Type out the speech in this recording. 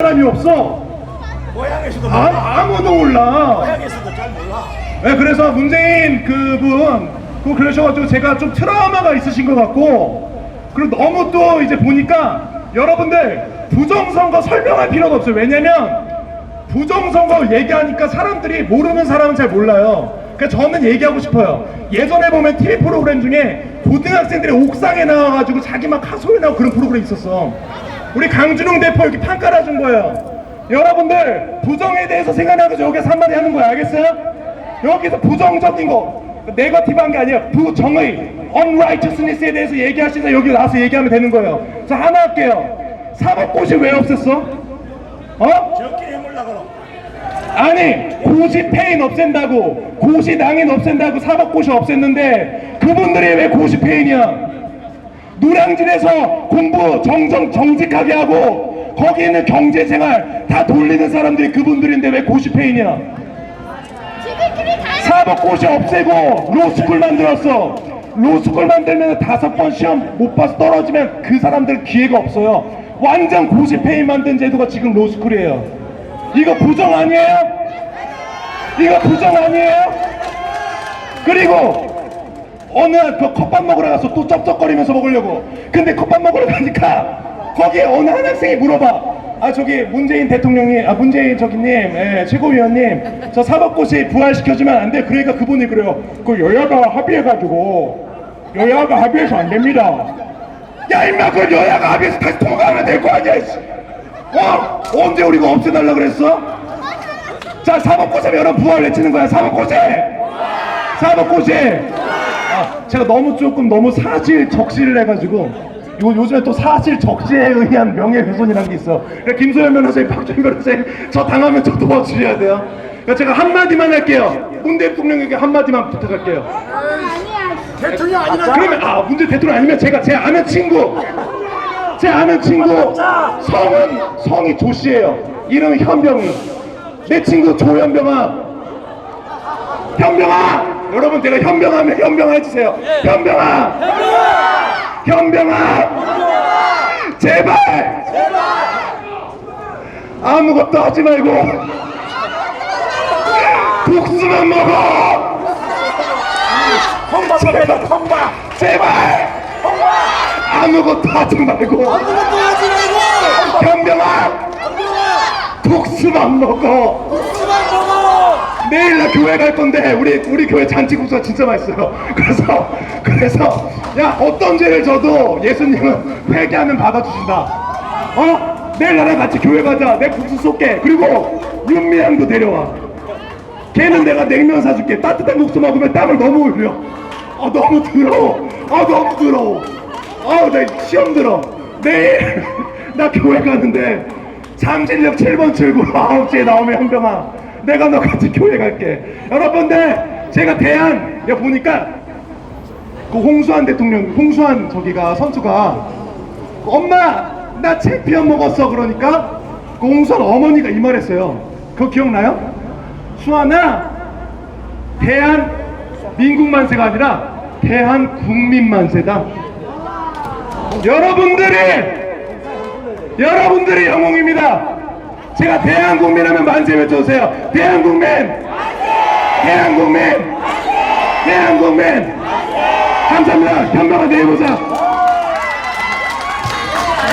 사람이 없어. 고향에서도. 아, 아무도 몰라. 고향에서도 잘 몰라. 네, 그래서 문재인 그분 그 그러셔가지고 제가 좀 트라우마가 있으신 것 같고 그리고 너무 또 이제 보니까 여러분들 부정선거 설명할 필요가 없어요. 왜냐면 부정선거 얘기하니까 사람들이 모르는 사람은 잘 몰라요. 그러니까 저는 얘기하고 싶어요. 예전에 보면 TV 프로그램 중에 고등학생들이 옥상에 나와가지고 자기 막 하소연 나고 그런 프로그램 있었어. 우리 강준웅 대표 이렇게 판 깔아준 거예요. 여러분들 부정에 대해서 생각나서 여기서 한마디 하는 거야. 알겠어요? 여기서 부정적인 거, 네거티브한 게 아니라 부정의, unrighteousness에 대해서 얘기하시면서 여기 나와서 얘기하면 되는 거예요. 자 하나 할게요. 사법고시 왜 없앴어? 어? 해물라. 아니 고시 페인 없앤다고 고시 낭인 없앤다고 사법고시 없앴는데 그분들이 왜 고시 페인이야? 노량진에서 공부 정정 정직하게 하고 거기 있는 경제생활 다 돌리는 사람들이 그분들인데 왜 고시 페인이야? 지들끼리 다 사법고시 없애고 로스쿨 만들었어. 로스쿨 만들면 다섯 번 시험 못 봐서 떨어지면 그 사람들 기회가 없어요. 완전 고시페인 만든 제도가 지금 로스쿨이에요. 이거 부정 아니에요? 이거 부정 아니에요? 그리고 어느 날 그 컵밥 먹으러 가서 또 쩝쩝거리면서 먹으려고. 근데 컵밥 먹으러 가니까 거기에 어느 한 학생이 물어봐. 아 저기 문재인 대통령님, 아 문재인 저기님, 예, 최고위원님, 저 사법고시 부활시켜주면 안 돼. 그러니까 그분이 그래요. 그 여야가 합의해가지고 여야가 합의해서 안 됩니다. 야 임마 그 여야가 합의해서 다시 통과하면 될 거 아니야. 씨. 어? 언제 우리가 없애달라 그랬어? 자 사법고시 여러분 부활 외치는 거야. 사법고시. 사법고시. 아, 제가 너무 조금 너무 사실 적시를 해가지고 요, 요즘에 또 사실 적시에 의한 명예훼손이라는 게 있어. 그러니까 김소연 변호사님, 박준 변호사님 저 당하면 저 도와주셔야 돼요. 그러니까 제가 한마디만 할게요. 문 대통령에게 한마디만 부탁할게요. 아니야. 대통령 아니라 그러면 아 문재 대통령 아니면 제가 제 아는 친구 제 아는 친구 성은 성이 조 씨예요. 이름은 현병이. 내 친구 조현병아. 현병아. 여러분 제가 현병하면 현병아 해주세요. 현병아. 현병아. 제발. 아무것도 하지 말고 국수만 먹어. 통밥 먹어야 통밥. 제발 아무것도 하지 말고 아무것도 하지 말고. 현명아 국수만 먹어 국수만 먹어. 내일 나 교회 갈 건데 우리 우리 교회 잔치국수가 진짜 맛있어요. 그래서 그래서 야 어떤 죄를 져도 예수님은 회개하면 받아주신다. 어? 내일 나랑 같이 교회 가자. 내 국수 쏠게. 그리고 윤미향도 데려와. 걔는 내가 냉면 사줄게. 따뜻한 국수 먹으면 땀을 너무 흘려. 아 너무 더러워. 아 너무 더러워. 아나 시험 들어. 내일 나 교회 가는데 잠실역 7번 출구 9시에 나오면 현병아 내가 너 같이 교회 갈게. 여러분들 제가 대한 야 보니까 그 홍수환 대통령 홍수환 저기가 선수가 엄마 나 챔피언 먹었어. 그러니까 그 홍수환 어머니가 이 말했어요. 그거 기억나요? 수환아 대한 민국 만세가 아니라 대한 국민 만세다. 여러분들이 여러분들이 영웅입니다 제가 대한국민 하면 만세 외쳐주세요. 대한국민! 대한국민! 대한국민! 감사합니다. 현명한 내일 보자